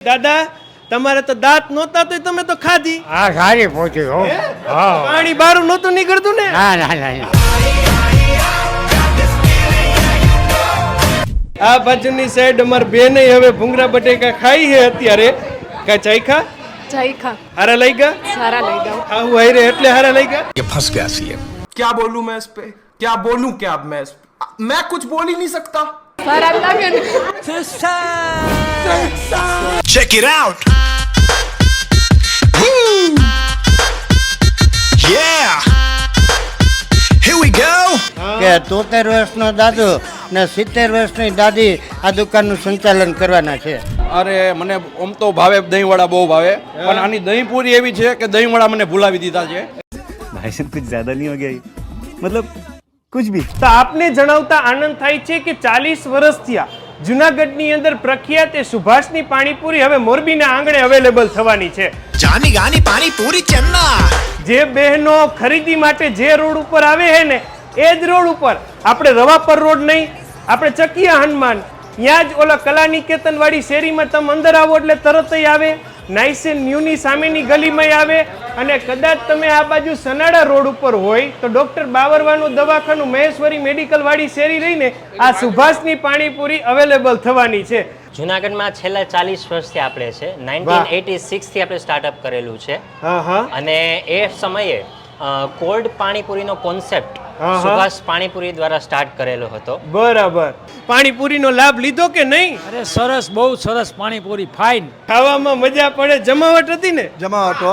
દાદા તમારે તો દાંત નહોતા તો તમે તો ખાધી આ સારી પહોંચી હો હા પાણી બારું નહોતું નીકળતું ને ના ના ના ના. આ બાજુની સાઈડ અમાર બેને હવે ભૂંગળા બટેકા ખાઈ છે અત્યારે કા ચાઈખા જયખા હારા લઈ ગયા સારા લઈ ગયો આવું હારે એટલે હારા લઈ ગયા ये फंस गया सीएम क्या बोलूं मैं इस पे क्या बोलूं क्या अब मैं इस पे मैं कुछ बोल ही नहीं सकता સારા લાગે ને Check it out. Woo! Yeah. Here we go. કે તોતેર વર્ષનો દાદુ ને સિત્તેર વર્ષની દાદી આ દુકાનનું સંચાલન કરવાના છે અરે મને આમ તો ભાવે દહીંવડા બહુ ભાવે પણ આની દહીંપૂરી એવી છે કે દહીંવડા મને ભૂલાવી દીધા છે ભાઈ સાહેબ કુછ જ્યાદા નહીં હો ગયા મતલબ કુછ ભી તો આપને જણાવતા આનંદ થાય છે કે ચાલીસ વર્ષ થયા જુનાગઢની અંદર પ્રખ્યાત એ સુભાષની પાણીપુરી હવે મોરબીના આંગણે અવેલેબલ થવાની છે. જાની ગાની પાણીપુરી ચન્ના જે બહેનો ખરીદી માટે જે રોડ ઉપર આવે છે ને એ જ રોડ ઉપર. આપણે રવાપર રોડ નહીં આપણે ચકિયા હનુમાન. ત્યાં જ ઓલા કલા નિકેતન વાળી શેરીમાં તમે અંદર આવો એટલે તરત આવે. નાઇસેન ન્યૂની સામેની ગલીમાં આવે અને કદાચ તમે આ બાજુ સનાડા રોડ ઉપર હોય તો ડોક્ટર બાવરવાનું દવાખાનું મહેશ્વરી મેડિકલ વાળી શેરી રહીને આ સુભાષની પાણીપુરી અવેલેબલ થવાની છે. જુનાગઢમાં છેલ્લા ચાલીસ વર્ષથી આપણે છે. નાઇન્ટીન એટી સિક્સથી આપણે સ્ટાર્ટઅપ કરેલું છે. અને એ સમયે કોલ્ડ પાણીપુરીનો કોન્સેપ્ટ. સુભાષ પાણીપુરી દ્વારા સ્ટાર્ટ કરેલો હતો. બરાબર. પાણીપુરીનો લાભ લીધો કે નહીં? અરે સરસ બહુ સરસ પાણીપુરી ફાઇન ખાવામાં મજા પડે જમાવટ હતી ને? જમાવટો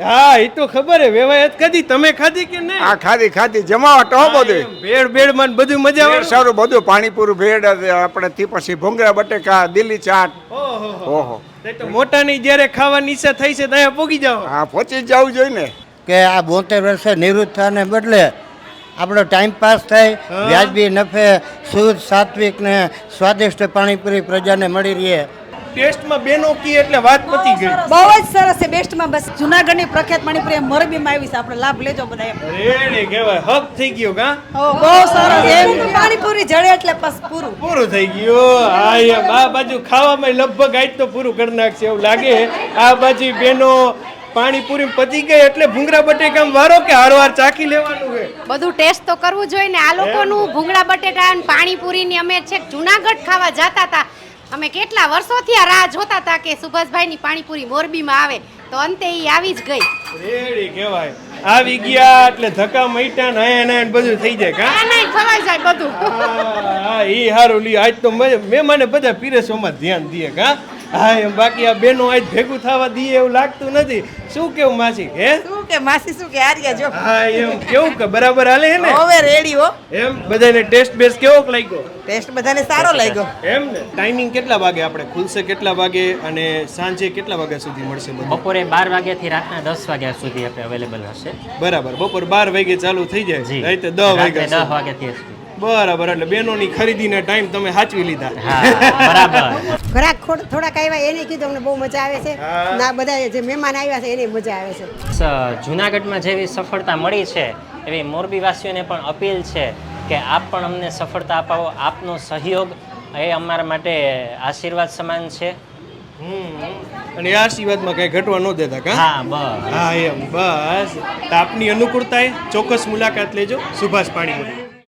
હા. એ તો ખબર હે વેવાયત કદી તમે ખાધી કે નહીં? આ ખાધી ખાધી જમાવટ હો બધું ભેળ ભેળમાં બધું મજા આવે. સારું બધું પાણીપુરું ભેળ આપણે થી પછી ભૂંગળા બટેકા દિલ્હી ચાટ. ઓહો તો મોટાની જ્યારે ખાવાની ઈચ્છા થઈ છે ત્યાં પોગી જાવ હા પહોંચી જ જવું જોઈએ ને. કે આ બોતેર વર્ષે નિવૃત્ત થવાને બદલે આપણો ટાઈમ પાસ થાય વ્યાજબી નફે શુદ્ધ સાત્વિક ને સ્વાદિષ્ટ પાણીપુરી પ્રજાને મળી રહે. ટેસ્ટમાં બેનો કી એટલે વાત પતી ગઈ. બહુ જ સરસ છે બેસ્ટમાં બસ. જુનાગઢની પ્રખ્યાત મણિપુરી મોરબીમાં આવી છે. આપણે લાભ લેજો બધા એમ રેડી કહેવાય. હક થઈ ગયો કા? બહુ સરસ. એમ પાણીપુરી જડે એટલે બસ પૂરું. પૂરું થઈ ગયું. હા આ બાજુ ખાવામાં લગભગ આજ તો પૂરું કરી નાખશે એવું લાગે. આ બાજુ બેનો પાણીપુરી પતી ગઈ એટલે ભૂંગળા બટેકામ વારો કે હારવાર ચાખી લેવાનું છે. બધું ટેસ્ટ તો કરવું જોઈએ ને આ લોકોનું ભૂંગળા બટેટા અને પાણીપુરીની અમે છેક જુનાગઢ ખાવા જતા હતા. અમે કેટલા વર્ષોથી આ રાહ જોતા હતા કે સુભાષભાઈની પાણીપુરી મોરબીમાં આવે તો અંતે એ આવી જ ગઈ. રેડી કહેવાય. આવી ગયા એટલે ધક્કા મૈટા ને હે ને બધું થઈ જાય કા? ના ના ખવાઈ જાય બધું. હા એ હારું લી આજ તો મહેમાને બધા પીરસોમાં ધ્યાન દે કા? હા એમ બાકી આ બેનો આજ ભેગું થવા દઈએ એવું લાગતું નથી. શું કેવું માસી હે? શું કે માસી શું કે આર્યા જો? હા એમ કેવું કે બરાબર હાલે હે ને? હવે રેડી હો. એમ બધાને ટેસ્ટ બેસ કેવોક લાગ્યો? ટેસ્ટ બધાને સારો લાગ્યો. એમ ને? ટાઈમિંગ કેટલા વાગે આપણે? ખુલશે કેટલા વાગે? અને સાંજે કેટલા વાગ્યા સુધી મળશે બપોરે બાર વાગ્યાથી રાતના દસ વાગ્યા સુધી આપણે અવેલેબલ હશે. બરાબર બપોર બાર વાગે ચાલુ થઈ જાય. નહીં તો દસ વાગ્યા દસ. વાગ્યાથી. બરાબર એટલે બેનોની ખરીદીને ટાઈમ તમે સાચવી લીધા. હા બરાબર. ઘરાક થોડાક આવ્યા એને કીધું અમને બહુ મજા આવે છે. ના બધા જે મહેમાન આવ્યા છે એને મજા આવે છે. જુનાગઢમાં જેવી સફળતા મળી છે એવી મોરબીવાસીઓને પણ અપીલ છે કે આપ પણ અમને સફળતા અપાવો. આપનો સહયોગ એ અમારા માટે આશીર્વાદ સમાન છે. હમ. અને એ આશીર્વાદમાં કઈ ઘટવા ન દેતા કા? હા બસ. હા એમ. બસ. તો આપની અનુકૂળતાએ ચોક્કસ મુલાકાત લેજો. સુભાષ પાણીપુરી.